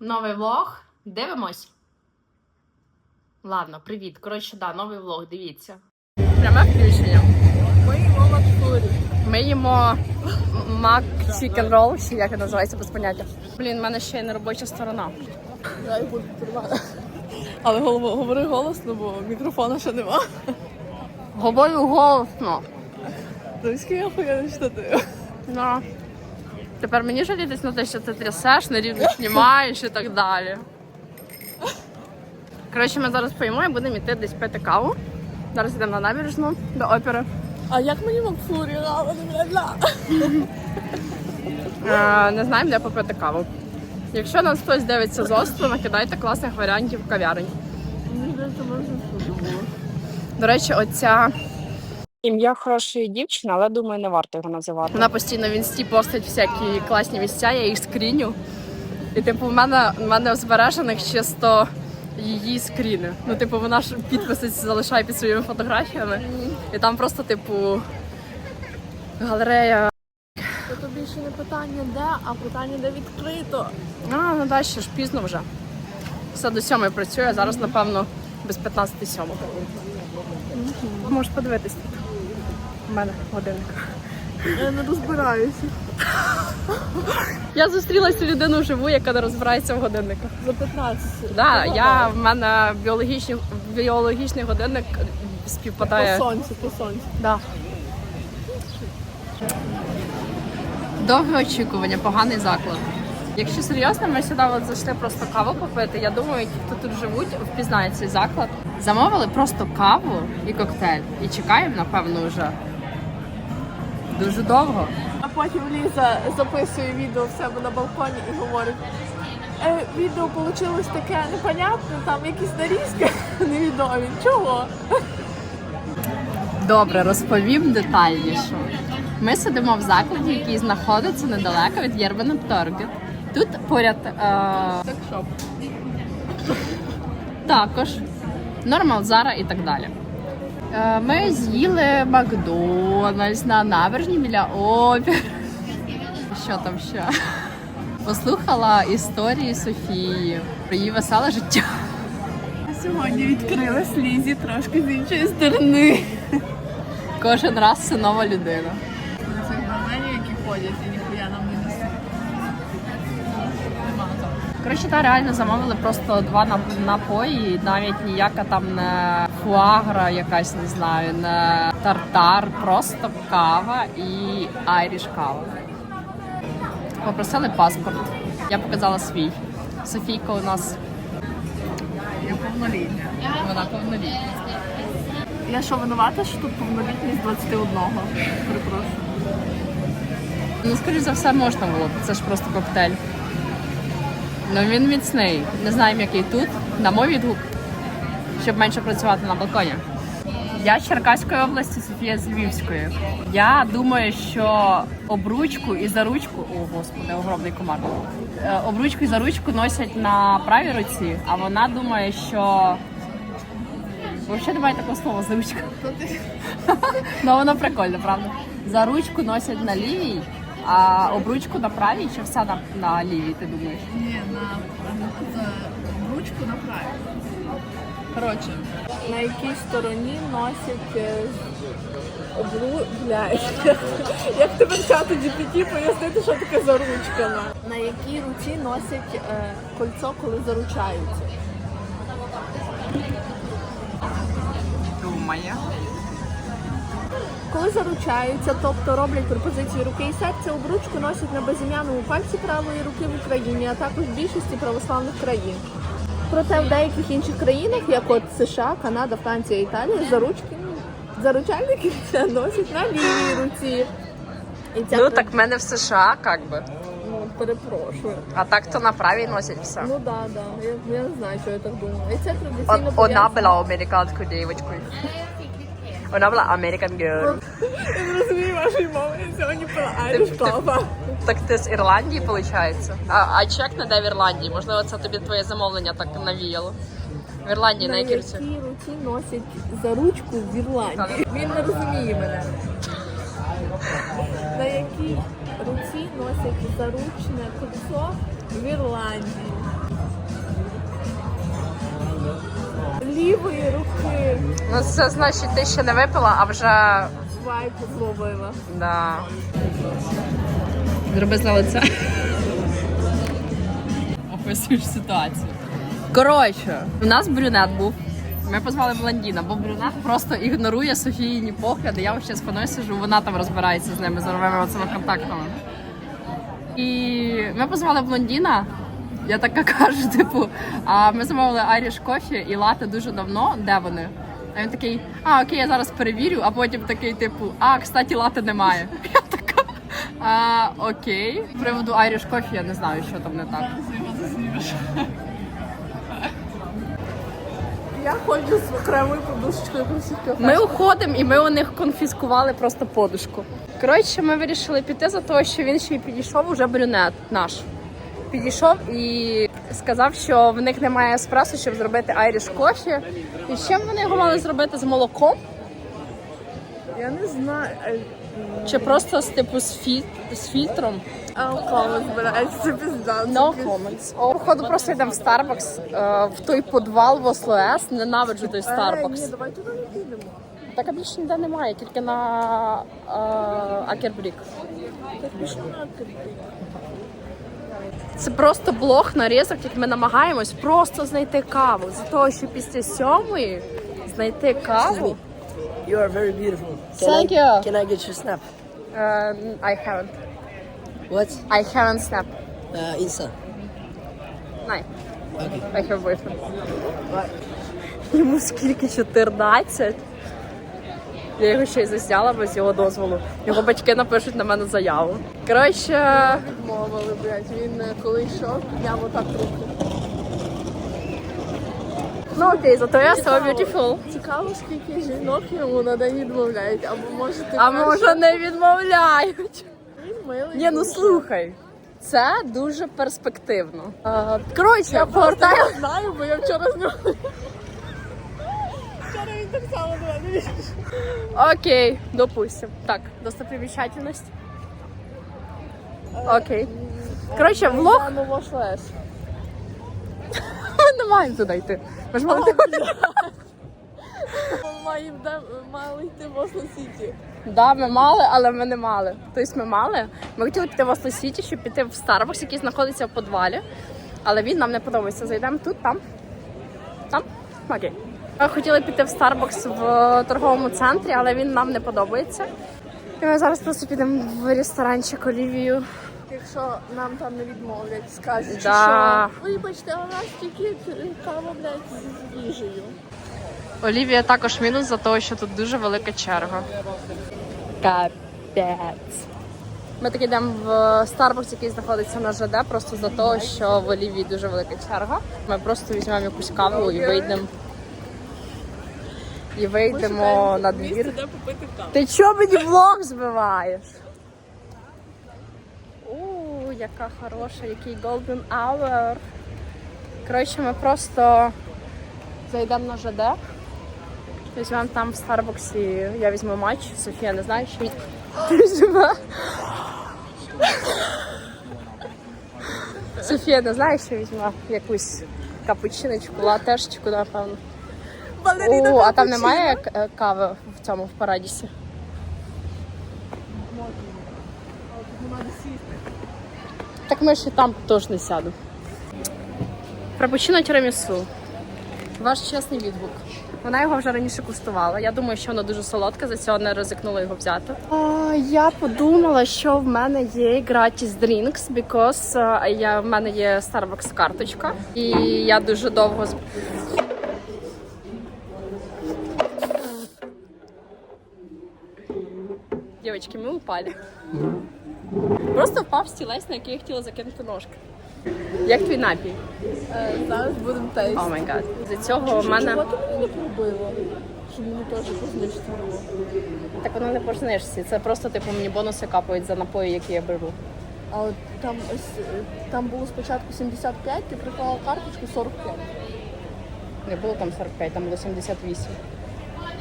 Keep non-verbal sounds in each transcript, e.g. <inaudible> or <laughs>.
Новий влог. Дивимось. Ладно, привіт. Коротше, да, новий влог, дивіться. Пряме включення. Ми їмо Макфлурі. Ми їмо мак чікен рол, чи як це називається без поняття. Блін, в мене ще й не робоча сторона. Я їх буду тримати. Але голово, говори голосно, бо мікрофона ще нема. Говорю голосно. Дивись, я хуя штатив. Ну. Тепер мені жалітись на те, що ти трясеш, нерівно знімаєш і так далі. Коротше, ми зараз поїмо і будемо йти десь пити каву. Зараз йдемо на набережну до опери. А як мені? Ла-ла-ла-ла. Е, не знаємо, де попити каву. Якщо нас хтось дивиться з острову, накидайте класних варіантів кав'ярень. До речі, оця ім'я хорошої дівчини, але думаю, не варто його називати. Вона постійно в інсті постить всякі класні місця, я їх скріню. І типу, в мене, в мене збережених чисто її скріни. Ну, типу, вона ж підписи залишає під своїми фотографіями. І там просто, типу, галерея. Це то більше не питання де, а питання де відкрито. А, ну далі ж пізно вже. Все до сьомої працює, зараз, напевно, без 15 сьомого. Можеш подивитись тут. У мене годинник. Я не розбираюся. Я зустрілася людину живу, яка не розбирається в годинниках. За 15. Да, я в мене біологічний, біологічний годинник По співпадає. сонцю, по сонцю. Да. Довге очікування, поганий заклад. Якщо серйозно, ми сюди от зайшли просто каву попити. Я думаю, ті, хто тут живуть, впізнають цей заклад. Замовили просто каву і коктейль. І чекаємо, напевно, вже дуже довго. А потім Ліза записує відео в себе на балконі і говорить. Е, відео вийшло таке непонятне, там якісь нарізки <laughs> невідомі. Чого? Добре, розповім детальніше. Ми сидимо в закладі, який знаходиться недалеко від Єрбана Торгет. Тут поряд е, Так також Нормал, Зара і так далі. Е, Ми з'їли Макдональдс на набережні біля опір. Що там ще? Послухала історії Софії про її веселе життя. Сьогодні відкрилась Лізі трошки з іншої сторони. Кожен раз це нова людина. Це які ходять Коротше, та реально замовили просто два напої, навіть ніяка там не фуагра, якась не знаю, не тартар, просто кава і айріш кава. Попросили паспорт. Я показала свій. Софійка у нас Я повнолітня. вона повнолітня. Я що винувата, що тут повнолітність 21? Перепрошую. Ну, скоріш за все, можна було. Це ж просто коктейль. Ну він міцний. Не знаємо, який тут. Дамо відгук, щоб менше працювати на балконі. Я з Черкаської області, Софія з Львівської. Я думаю, що обручку і заручку, о господи, огромний комар. Е, Обручку і заручку носять на правій руці, а вона думає, що взагалі немає такого слова заручка. <laughs> Ну воно прикольно, правда? За ручку носять на лівій, а обручку на правій чи вся на, на лівій, ти думаєш? Ні, на, на ручку на праві. Коротше, на якій стороні носять е, обру... Блядь. <laughs> Як тебе чату GPT пояснити, що таке заручка? На якій руці носять е, кольцо, коли заручаються? Думає. Коли заручаються, тобто роблять пропозицію руки і серця, обручку носять на безім'яному пальці правої руки в Україні, а також в більшості православних країн. Проте в деяких інших країнах, як от США, Канада, Франція, Італія, заручки заручальники це <laughs> носять на лівій руці. І ця Ну тра- так в мене в США, як би. ну, перепрошую. А так то на правій носять все. Ну да, да. Я, я не знаю, що я так думала. І це традиційно Вона пов'язано- була американською дівчинкою. Вона була American girl. Я не розумію вашої мови, я сьогодні пила Irish Papa. Так ти з Ірландії, виходить? А, а чек не де в Ірландії? Можливо, це тобі твоє замовлення так навіяло. В Ірландії на На якій руці? якій руці носять за ручку в Ірландії. Він не розуміє мене. На якій руці носять заручне кольцо в Ірландії. Красиві руки. Ну це значить, ти ще не випила, а вже Вайп зловила. Да. Зроби з лиця. Описуєш ситуацію. Коротше, у нас брюнет був. Ми позвали блондіна, бо брюнет просто ігнорує Софіїні погляди. Я ще спиною сижу, вона там розбирається з ними, з новими оцими контактами. І ми позвали блондіна. Я така кажу, <laughs> типу, а ми замовили Irish кофі і лати дуже давно. Де вони? А він такий, а окей, я зараз перевірю, а потім такий, типу, а, кстати, лати немає. <laughs> Я така, а, окей. З приводу Irish кофі я не знаю, що там не так. Я ходжу з окремою подушечкою по всіх кафе. Ми уходимо і ми у них конфіскували просто подушку. Коротше, ми вирішили піти за того, що він ще й підійшов уже брюнет наш. Підійшов і сказав, що в них немає еспресо, щоб зробити айріш кофі. І з чим вони його мали зробити з молоком? Я не знаю. Чи просто з типу з, фі... з фільтром? Це пізда. No comments. Походу просто йдемо в Starbucks, е, в той подвал в ОСЛС. Ненавиджу той Е, Ні, Starbucks. давай туди не підемо. Так а більше ніде немає, тільки на е, Акербрік. Так більше не відкрити. Це просто блог нарізок, як ми намагаємось просто знайти каву. За того, що після сьомої знайти каву. You are very beautiful. Can Thank I, you. Can I get your snap? Е, I haven't. What? I haven't snap. Uh, Insta. Най. Okay. I have boyfriend. Йому скільки 14. Я його ще й засняла без його дозволу. Його батьки напишуть на мене заяву. Коротше, Відмовили, блядь. Він е, коли йшов, підняв отак руку. ну окей, зато я so beautiful. Цікаво, скільки жінок йому на день відмовляють. Або може ти А перша? може не відмовляють. Він милий. Ні, ну слухай. Це дуже перспективно. А, Коротше, повертаю. Я знаю, бо я вчора з нього. Так само до мене вийшов. Окей, допустим. Так, достопримечательність. Окей. Коротше, влог. Я ново. <laughs> Ми не маємо туди йти. Ми ж мали йти. Ми маємо де- мали йти в Осло Сіті. Да, ми мали, але ми не мали. Тобто ми мали. Ми хотіли піти в Осло Сіті, щоб піти в Starbucks, який знаходиться в подвалі. Але він нам не подобається. Зайдемо тут, там. Там? Окей. Ми хотіли піти в Starbucks в торговому центрі, але він нам не подобається. І ми зараз просто підемо в ресторанчик Олівію. Якщо нам там не відмовлять, скажуть, Да. що вибачте, у нас тільки кава, блядь, з їжею. Олівія також мінус за те, що тут дуже велика черга. Капець. Ми так йдемо в Starbucks, який знаходиться на ЖД, просто за того, що в Олівії дуже велика черга. Ми просто візьмемо якусь каву і вийдемо. І вийдемо на двір. Ти чого мені влог збиваєш? У, яка хороша, який golden hour. Коротше, ми просто зайдемо на ЖД. Візьмемо там в Старбоксі, я візьму матч. Софія не знає, що візьме. Софія не знає, що візьме якусь капучиночку, латешечку, напевно. О, а там немає е, кави в цьому в парадісі? Так ми ще там теж не сяду. Фрапучино тірамісу. Ваш чесний відгук. Вона його вже раніше куштувала. Я думаю, що воно дуже солодке, за цього не ризикнула його взяти. А, я подумала, що в мене є gratis drinks, because а, я, в мене є Starbucks карточка. І я дуже довго з- Дівчатки, ми упали. Просто впав стілець, на який я хотіла закинути ножки. Як твій напій? Е, Зараз будемо тейст. О май гад. За цього в мене. Чого ти мені не пробила? Щоб мені теж познищити було. Так воно не пожнешся. Це просто типу мені бонуси капають за напої, які я беру. А от там ось е, там було спочатку 75, ти приклала карточку 45. Не було там 45, там було 78.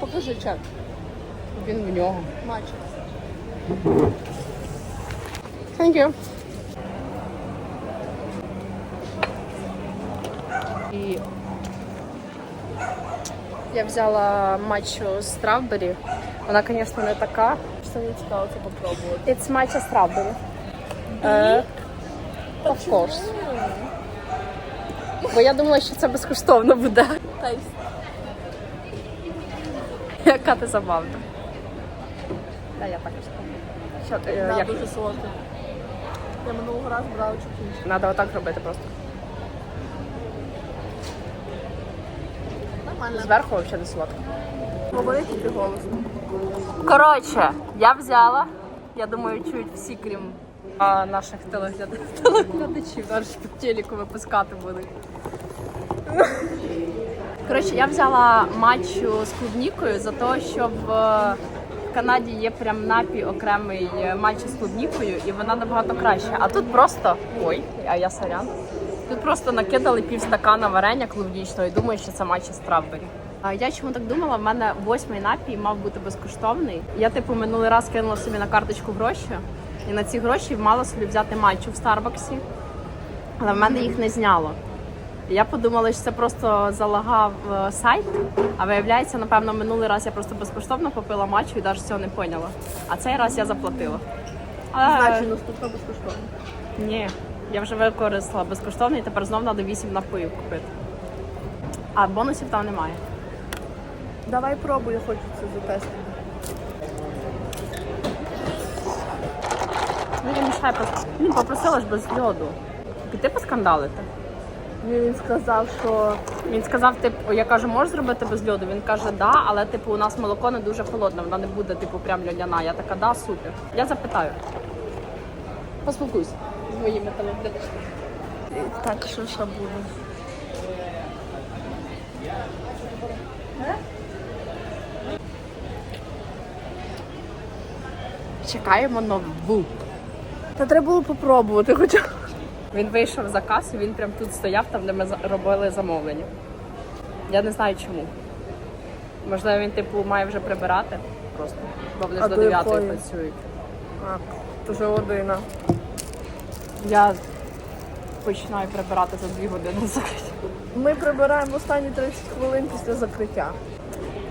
Покажи чек. Він в нього. Матч. Thank you. І Я взяла матчу з стравбері. Вона, звісно, не така. Що мені цікаво це попробувати. It's matcha strawberry. Uh, of course. Бо я думала, що це безкоштовно буде. Тейст. Яка ти забавна. Та я також спробую. Що ти, е, Да, як? дуже солодке. Я минулого разу брала чуть інше. Треба отак робити просто. Нормально. Зверху взагалі не солодко. Говори тільки голосно. Коротше, я взяла. Я думаю, чують всі, крім а, наших телегляд... телеглядачів. Зараз по телеку випускати будуть. Коротше, я взяла матчу з клубнікою за те, що в Канаді є прям напій окремий е, матчу з клубнікою, і вона набагато краще. А тут просто ой, а я сорян. Тут просто накидали пів стакана варення клубнічного і думаю, що це матча стравбері. А я чому так думала? В мене восьмий напій мав бути безкоштовний. Я типу минулий раз кинула собі на карточку гроші, і на ці гроші мала собі взяти матчу в Старбаксі, але в мене їх не зняло. І Я подумала, що це просто залагав е, сайт, а виявляється, напевно, минулий раз я просто безкоштовно попила матчу і навіть цього не поняла. А цей раз я заплатила. Але... Значить, наступна безкоштовно. Ні, я вже використала безкоштовний, тепер знов треба 8 напоїв купити. А бонусів там немає. Давай пробуй, я хочу це затестити. Ну, я мішаю просто. Попросила ж без льоду. Піти поскандалити. Ні, Він сказав, що Він сказав, типу, я кажу, можеш зробити без льоду? Він каже, да, але типу у нас молоко не дуже холодне, вона не буде, типу, прям льодяна. Я така, да, супер. Я запитаю. Поспілкуйся з моїми телеглядачами. так, що ще буде. Чекаємо нову. Та треба було попробувати хоча. б. Він вийшов за касу, він прям тут стояв, там, де ми робили замовлення. Я не знаю чому. Можливо, він типу має вже прибирати просто. Бо вони ж до 9 працюють. А, вже година. Я починаю прибирати за 2 години закриття. Ми прибираємо останні 30 хвилин після закриття.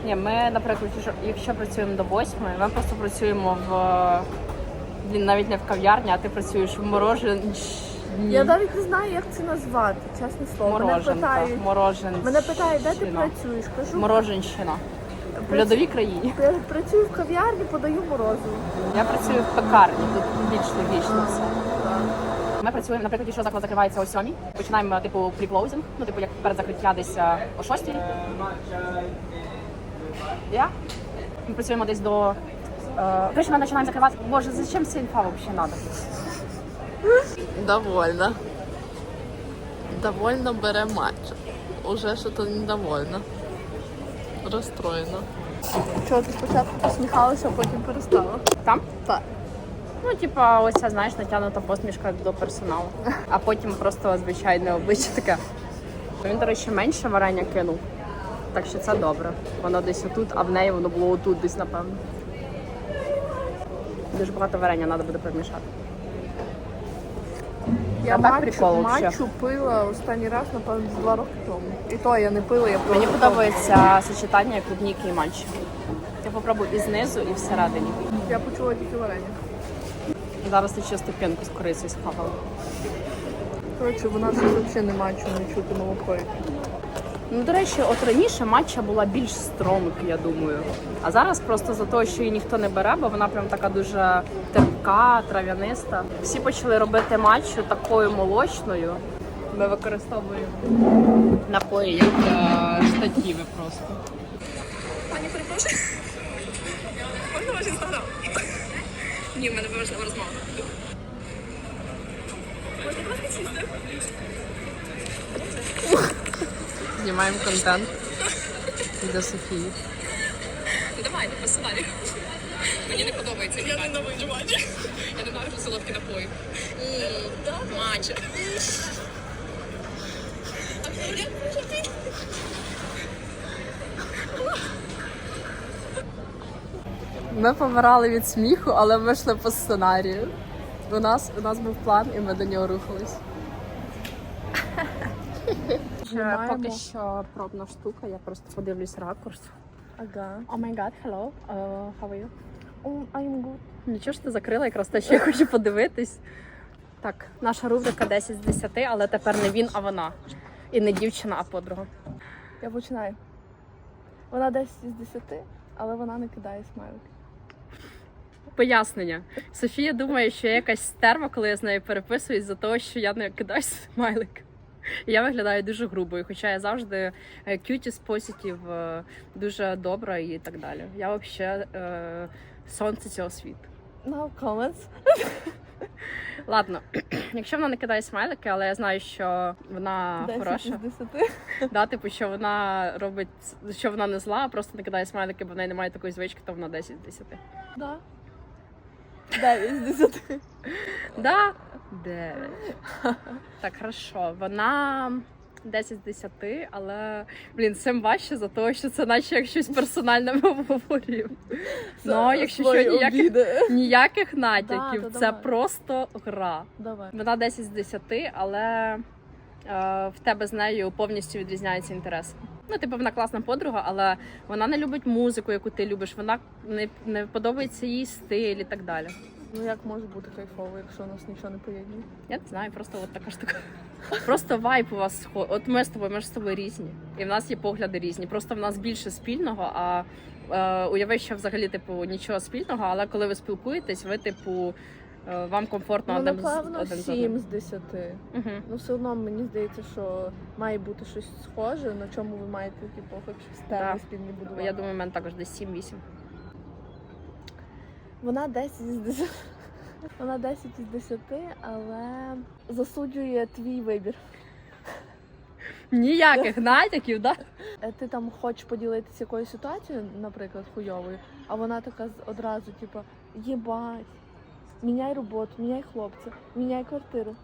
Ні, ми, наприклад, якщо- працюємо до 8, ми просто працюємо в блін, навіть не в кав'ярні, а ти працюєш в мороженні. Я навіть не знаю, як це назвати, чесне слово. Мене Мороженка. питають, Мороженщина. мене питають, де ти працюєш? Кажу, Мороженщина. В льодовій країні. «Я працюю в кав'ярні, подаю морозиво. Я працюю в пекарні, тут більш логічно все. Ми працюємо, наприклад, якщо заклад закривається о 7, починаємо типу пріклоузинг, ну типу як перед закриття десь е, о 6. Я? Ми працюємо десь до. Е, коротше, ми починаємо закривати. Боже, зачем ця інфа взагалі треба? Довольна. Довольно бере матч. Уже що-то недовольна. Розстроєна. Чого ти спочатку посміхалася, а потім перестала? Там? Так. Ну, типа, ось ця, знаєш, натягнута посмішка до персоналу. А потім просто звичайне обличчя таке. Він, до речі, менше варення кинув. Так що це добре. Воно десь отут, а в неї воно було отут десь, напевно. Дуже багато варення треба буде перемішати. Я так прикол матчу пила останній раз, напевно, два роки тому. І то я не пила, я просто... Мені подобається сочетання клубніки і Матч. Я попробую і знизу, і всередині. Я почула тільки варення. Зараз ти ще ступінку з корицею схавала. Коротше, вона щось взагалі не матчу, не чути молоко. Ну, до речі, от раніше матча була більш стронг, я думаю. А зараз просто за те, що її ніхто не бере, бо вона прям така дуже терпка, трав'яниста. Всі почали робити матчу такою молочною. Ми використовуємо напої як е, штатіви просто. Пані, перепрошую. Можна ваш інстаграм? Ні, в мене важлива розмова. Можна ласка, сісти? Знімаємо контент для Софії. Ну, Давайте, по сценарію. Мені не подобається. Я ненавиджу матча. Я ненавиджу солодкі напої. Матча. Ми помирали від сміху, але ми йшли по сценарію. У нас, у нас був план, і ми до нього рухались. Знімаємо. поки що пробна штука, я просто подивлюсь ракурс. Ага. О май гад, hello, uh, how are you? Oh, I'm good. Нічого ж ти закрила, якраз те, що я хочу подивитись. Так, наша рубрика 10 з 10, але тепер не він, а вона. І не дівчина, а подруга. Я починаю. Вона 10 із 10, але вона не кидає смайлик. Пояснення. Софія думає, що я якась стерва, коли я з нею переписуюсь, за того, що я не кидаю смайлик. Я виглядаю дуже грубою, хоча я завжди е, cuties, positive, е, дуже добра і так далі. Я взагалі е, сонце цього світу. No comments. Ладно, <clears throat> якщо вона не кидає смайлики, але я знаю, що вона 10 хороша. із 10. Да, типу, що вона робить, що вона не зла, а просто не кидає смайлики, бо в неї немає такої звички, то вона 10 з 10. Да. 9 з 10. Да? 9. Так, хорошо. Вона 10 з 10, але блін, цим важче за того, що це наче як щось персональне ми обговорюємо. Ну, якщо що, Свої ніяких, обіди. ніяких натяків, Да, то це давай. просто гра. Давай. Вона 10 з 10, але е, в тебе з нею повністю відрізняються інтереси. Ну, типу, вона класна подруга, але вона не любить музику, яку ти любиш, вона не, не подобається їй стиль і так далі. Ну як може бути кайфово, якщо у нас нічого не поєднує? Я не знаю, просто от така штука. Просто вайп у вас сход. От ми з тобою, ми ж з тобою різні. І в нас є погляди різні. Просто в нас більше спільного, а е, уяви, що взагалі, типу, нічого спільного, але коли ви спілкуєтесь, ви, типу, вам комфортно Ну, один, з- напевно, один з 7 з 10. Угу. Ну, все одно мені здається, що має бути щось схоже, на чому ви маєте типу, хоч Да. спільні будувати. Я думаю, в мене також десь 7-8. Вона 10 із 10. Вона 10 із 10, але засуджує твій вибір. Ніяких натяків, да? Е, Ти там хочеш поділитися якоюсь ситуацією, наприклад, хуйовою, а вона така з- одразу, типу, єбать, міняй роботу, міняй хлопця, міняй квартиру.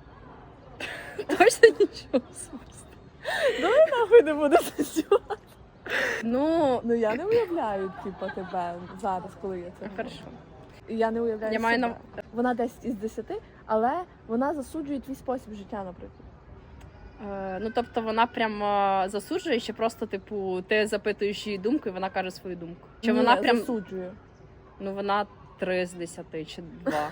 Точно нічого особистого. Нахуй не буде працювати. Ну, Ну я не уявляю, типу, тебе зараз, коли я це. говорю. хорошо. І Я не уявляю. Я маю себе. на Вона 10 із 10, але вона засуджує твій спосіб життя, наприклад. Е, Ну, тобто вона прямо засуджує, що просто, типу, ти запитуєш її думку, і вона каже свою думку. Чи Ні, вона прям засуджує. ну вона 3 з 10 чи 2.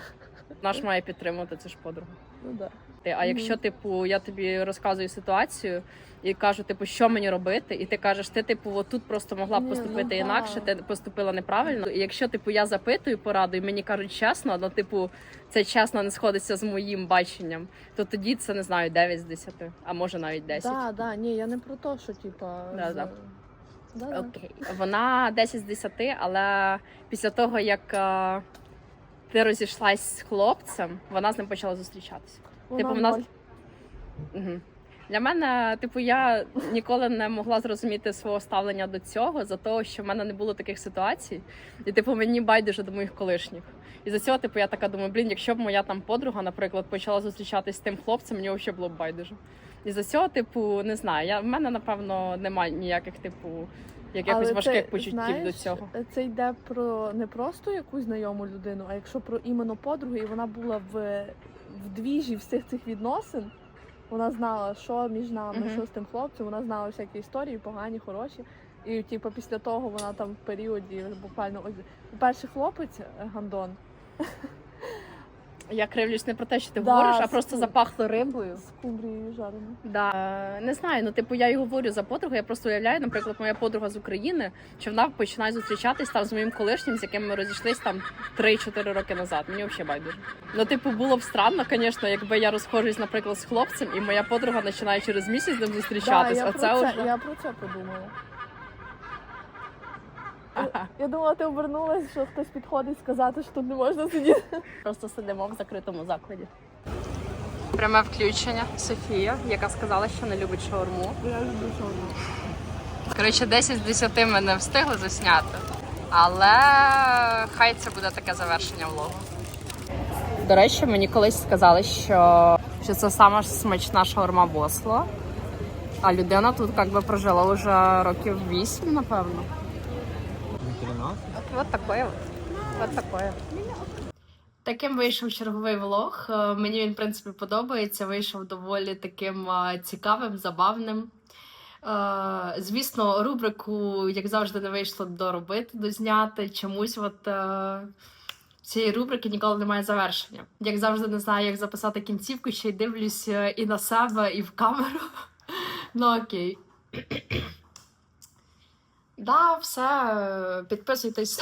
Вона ж має підтримувати, це ж подруга. Ну да. А якщо, типу, я тобі розказую ситуацію і кажу, типу, що мені робити, і ти кажеш, ти, типу, отут просто могла б Ні, поступити ну, да. інакше, ти поступила неправильно. І якщо, типу, я запитую пораду, і мені кажуть чесно, але, типу, це чесно не сходиться з моїм баченням, то тоді це не знаю, 9 з 10, а може навіть 10. Да, да, ні, я не про те, що типа. Да, з- да. Да. Окей. Вона 10 з 10, але після того, як е, ти розійшлась з хлопцем, вона з ним почала зустрічатися. Вона Типу, в нас- ноль. Для мене, типу, я ніколи не могла зрозуміти свого ставлення до цього, за того, що в мене не було таких ситуацій. І, типу, мені байдуже до моїх колишніх. І за цього, типу, я така думаю, блін, якщо б моя там подруга, наприклад, почала зустрічатись з тим хлопцем, мені взагалі було б байдуже. І за цього, типу, не знаю. Я в мене, напевно, немає ніяких, типу, якихось Але важких це, почуттів знаєш, до цього. Це йде про не просто якусь знайому людину, а якщо про іменно подругу, і вона була в, в двіжі всіх цих відносин. Вона знала, що між нами, Мгм. що з тим хлопцем, вона знала всякі історії, погані, хороші. І типу, після того вона там в періоді буквально ось перший хлопець е, Гандон Я кривлюсь не про те, що ти Да, говориш, а просто ску- запахло рибою. з кумбрією жареною. Да. Е, Не знаю, ну типу я й говорю за подругу. Я просто уявляю, наприклад, моя подруга з України, що вона починає зустрічатись там з моїм колишнім, з яким ми розійшлись там 3-4 роки назад. Мені взагалі байдуже. Ну, типу, було б странно, звісно, якби я розходжусь, наприклад, з хлопцем, і моя подруга починає через місяць з ним зустрічатись. Да, я, а про це це, вже я про це подумала. Я, думала, ти обернулась, що хтось підходить сказати, що тут не можна сидіти. просто сидимо в закритому закладі. Пряме включення Софія, яка сказала, що не любить шаурму. Я люблю шаурму. Коротше, 10 з 10 ми не встигли засняти, але хай це буде таке завершення влогу. До речі, мені колись сказали, що, що це сама смачна шаурма в Осло. А людина тут як би прожила вже років 8, напевно. От, от таке от. От таке. Таким вийшов черговий влог. Е, Мені він, в принципі, подобається. Вийшов доволі таким цікавим, забавним. Е, звісно, рубрику, як завжди, не вийшло доробити, дозняти. Чомусь от е, цієї рубрики ніколи немає завершення. Як завжди, не знаю, як записати кінцівку, ще й дивлюсь і на себе, і в камеру. <laughs> Ну окей. Да, все, е, підписуйтесь.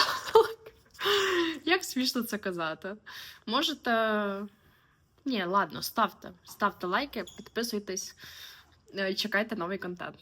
Як смішно це казати. Можете. Ні, ладно, ставте. Ставте лайки, підписуйтесь, е, чекайте новий контент.